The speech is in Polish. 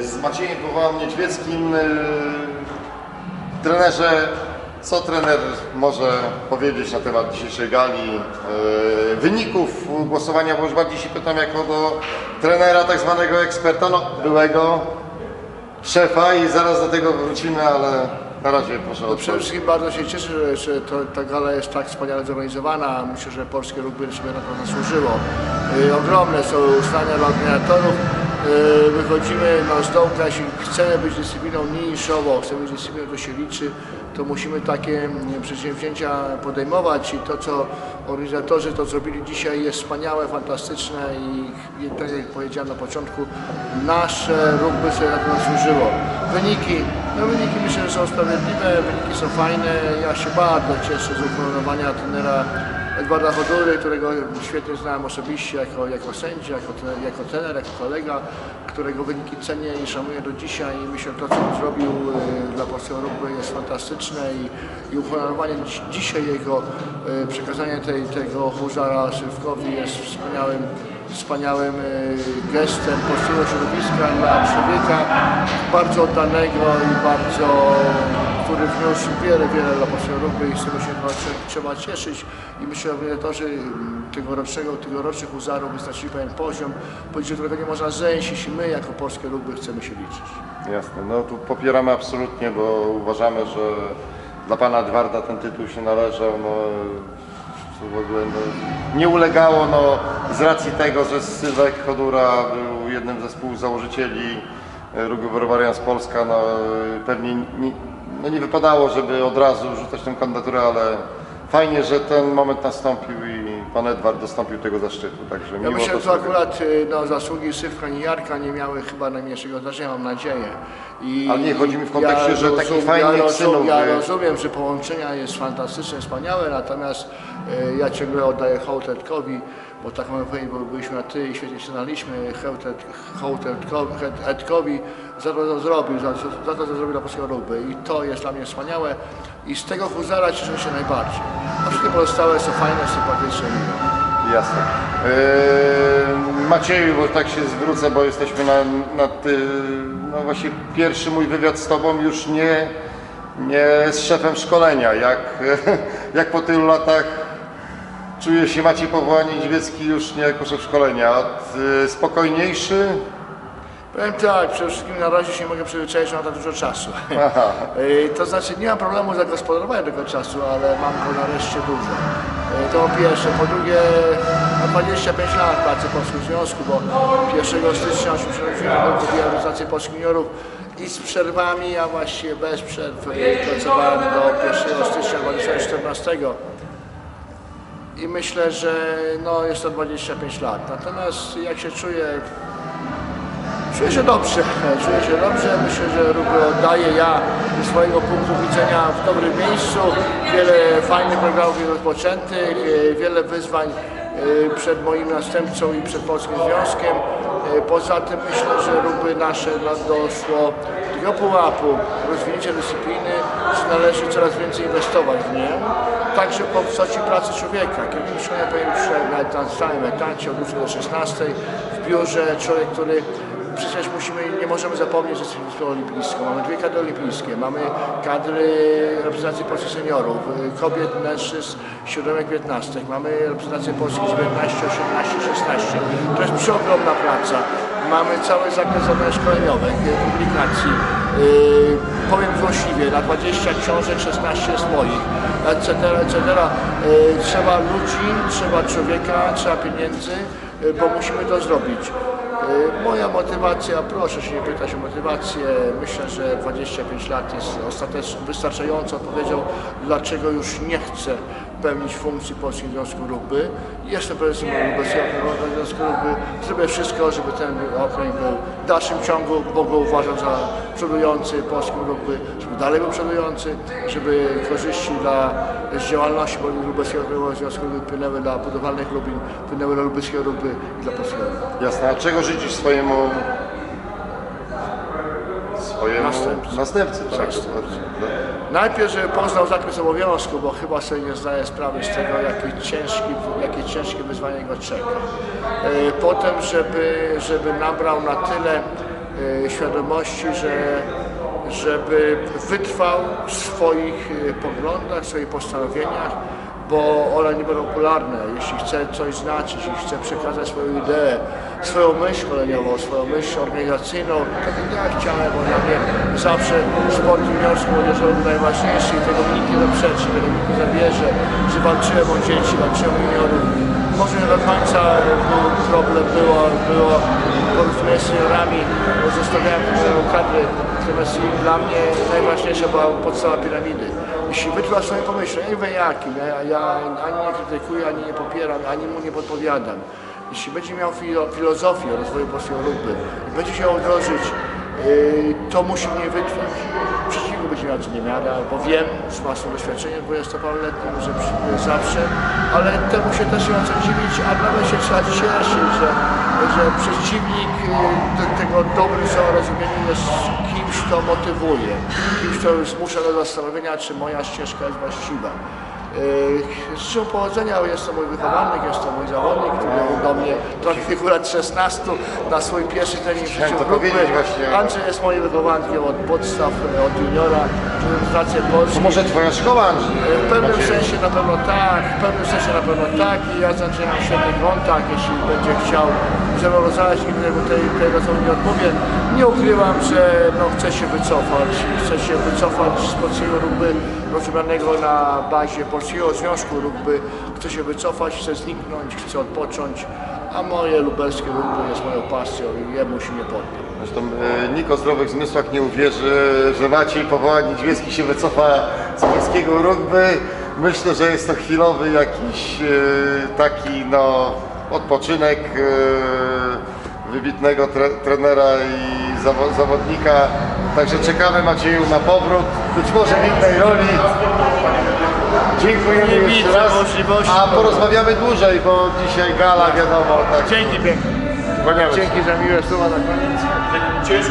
z Maciejem Powołam Niedźwieckim. E, Trenerze, co trener może powiedzieć na temat dzisiejszej gali, e, wyników głosowania, bo już bardziej się pytam jako do trenera, tak zwanego eksperta, no byłego szefa i zaraz do tego wrócimy, ale na razie proszę o No przede wszystkim bardzo się cieszę, że, to, ta gala jest tak wspaniale zorganizowana. Myślę, że polskie rugby sobie na to zasłużyło. Y, ogromne są uznania dla organizatorów. Y, wychodzimy z dołka, jeśli chcemy być dyscypliną niszową, chcemy być dyscypliną, to się liczy, to musimy takie przedsięwzięcia podejmować i to, co organizatorzy to zrobili dzisiaj jest wspaniałe, fantastyczne i, tak jak powiedziałem na początku, nasze rugby sobie na to zasłużyło. Wyniki, no wyniki myślę, że są sprawiedliwe, wyniki są fajne. Ja się bardzo cieszę z ukoronowania trenera Edwarda Chodury, którego świetnie znałem osobiście jako, jako sędzia, jako, jako trener, jako kolega, którego wyniki cenię i szanuję do dzisiaj. I myślę, to, co on zrobił y, dla polskiego rugby jest fantastyczne i, i uhonorowanie dzisiaj jego y, przekazanie tej, tego huzara Szywkowi jest wspaniałym wspaniałym y, gestem polskiego środowiska dla człowieka bardzo oddanego i bardzo, który wniósł wiele, wiele dla rugby i z tego się trzeba cieszyć i myślę, że organizatorzy tegorocznego, tegorocznych huzarów wyznaczyli pewien poziom, poniżej którego nie można zejść, jeśli my jako polskie rugby chcemy się liczyć. Jasne, no tu popieramy absolutnie, bo uważamy, że dla pana Edwarda ten tytuł się należał. No, w ogóle no, nie ulegało no, z racji tego, że Sylwek Chodura był jednym ze współzałożycieli e, Rugby Barbarians Polska. No, pewnie nie, no, nie wypadało, żeby od razu rzucać tę kandydaturę, ale fajnie, że ten moment nastąpił i pan Edward dostąpił tego zaszczytu. Także Ja myślę, że akurat y, no, zasługi Sywka i Jarka nie miały chyba najmniejszego znaczenia, mam nadzieję. I, Ale nie, chodzi mi w kontekście, że takich fajnych ja synów, rozum, Ja rozumiem, że połączenia jest fantastyczne, wspaniałe, natomiast y, ja ciągle oddaję hołd Edkowi, bo tak mamy powiedzieć, bo byliśmy na ty i świetnie się znaliśmy, hołd Ed- hołd Edkowi, Ed- Edkowi za to, co zrobił, za, to, co zrobił dla polskiego rugby i to jest dla mnie wspaniałe i z tego huzara cieszę się najbardziej. A wszystkie pozostałe są fajne, sympatyczne. Jasne. Eee, Macieju, bo tak się zwrócę, bo jesteśmy na, na ty, no właśnie pierwszy mój wywiad z Tobą już nie, nie z szefem szkolenia. Jak, jak po tylu latach czuje się Maciej Powołanie Niedźwiecki już nie jako szef szkolenia? Eee, Spokojniejszy? Powiem tak, przede wszystkim na razie się nie mogę przyzwyczaić, że mam tak dużo czasu. Aha. Yy, To znaczy nie mam problemu z zagospodarowaniem tego czasu, ale mam go nareszcie dużo. Yy, To po pierwsze. Po drugie, mam 25 lat pracy w Polskim Związku, bo 1 stycznia 1989 podjąłem realizację Polskich Juniorów i z przerwami, a właściwie bez przerw pracowałem do 1 stycznia 2014. I myślę, że no, jest to 25 lat. Natomiast jak się czuję Czuję się dobrze, czuję się dobrze. Myślę, że Rugby oddaję ja ze swojego punktu widzenia w dobrym miejscu. Wiele fajnych programów rozpoczętych, e, wiele wyzwań przed moim następcą i przed Polskim Związkiem. E, Poza tym myślę, że Rugby nasze na- doszło do pułapu rozwinięcia dyscypliny, że należy coraz więcej inwestować w nią, także po postaci pracy człowieka. Kierownik szkolenia powinien być na, stałym etacie od 8 do 16 w biurze, człowiek, który Przecież musimy, nie możemy zapomnieć, jesteśmy wyspą olimpijską. Mamy dwie kadry olimpijskie, mamy kadry reprezentacji Polski seniorów, y, kobiet, mężczyzn, siódemek, piętnastek. Mamy reprezentację Polski 19, 18, 16. To jest przeogromna praca. Mamy cały zakres zadań szkoleniowych, publikacji. Y, powiem złośliwie, na 20 książek 16 jest moich, etc., etc. Y, trzeba ludzi, trzeba człowieka, trzeba pieniędzy, y, bo musimy to zrobić. Y, Moja motywacja, proszę się nie pytać o motywację. Myślę, że 25 lat jest ostatecznie wystarczającą odpowiedzią, dlaczego już nie chcę pełnić funkcji Polskiego Związku Rugby. Jestem prezesem Polskiego Związku Rugby. Zrobię wszystko, żeby ten okręg był w dalszym ciągu, bo go uważam za przodujący polskim rugby, żeby dalej był przodujący, żeby korzyści dla z działalności Lubelskiego Związku Rugby płynęły dla budowlanych Lubin, płynęły dla lubelskiego rugby i dla polskiego. Jasne. A czego życzysz swojemu Następcy. następcy tak, Następcy. dokładnie. Najpierw, żeby poznał zakres obowiązku, bo chyba sobie nie zdaje sprawy z tego, jakie, ciężki, jakie ciężkie wyzwanie go czeka. E, Potem, żeby, żeby nabrał na tyle e, świadomości, że żeby wytrwał w swoich e, poglądach, w swoich postanowieniach, bo one nie będą popularne. Jeśli chce coś znaczyć, jeśli chce przekazać swoją ideę, swoją myśl szkoleniową, swoją myśl organizacyjną, tak jak ja chciałem, bo dla mnie zawsze sport juniorski, młodzieżowy był najważniejszy i tego nikt nie zaprzeczy, tego nikt nie zabierze, że walczyłem o dzieci, walczyłem o juniorów. Może nie do końca był problem było, było porozumienie z seniorami, bo zostawiałem pewną kadrę, natomiast dla mnie najważniejsza była podstawa piramidy. Jeśli wytrwa swoje pomyślenia, ja nie wiem jakim, ja, ja ani nie krytykuję, ani nie popieram, ani mu nie podpowiadam. Jeśli będzie miał filo, filozofię rozwoju polskiego rugby będzie chciał wdrożyć, yy, to musi w niej wytrwać. Miał co nie miara, bo wiem z własnym doświadczeniem 20-paroletnim, że zawsze, ale temu się też nie ma co dziwić, a nawet się trzeba cieszyć, że, że przeciwnik yy, te, tego dobrym rozumieniu jest kimś, kto motywuje, kimś, kto zmusza do zastanowienia, czy moja ścieżka jest właściwa. Życzę powodzenia, jest to mój wychowanek, jest to mój zawodnik, który do mnie wieku lat 16 na swój pierwszy trening w życiu. Andrzej jest moim wychowankiem od podstaw, od juniora, reprezentację Polski. To może twoja szkoła, Andrzej? W pewnym Maciej? sensie na pewno tak, w pewnym sensie na pewno tak i ja zaczynam świetny kontakt, jeśli będzie chciał ze mną rozmawiać, nigdy tego, tej, tego co nie odpowie. Nie ukrywam, że no, chcę się wycofać, chcę się wycofać z polskiego rugby rozumianego na bazie Polskiego Związku Rugby. Chcę się wycofać, chcę zniknąć, chcę odpocząć, a moje lubelskie rugby jest moją pasją i jemu się nie poddam. Zresztą e, nikt o zdrowych zmysłach nie uwierzy, że Maciej Powołan Niedźwiecki się wycofa z polskiego rugby. Myślę, że jest to chwilowy jakiś e, taki no, odpoczynek e, wybitnego tre, trenera i zawo, zawodnika. Także czekamy Macieju na powrót, być może w innej roli. Dziękujemy Nie jeszcze widzę raz. możliwości. A porozmawiamy dłużej, bo dzisiaj gala wiadomo. Tak. Dzięki pięknie. Dzięki za miłe słowa na koniec. Cheers.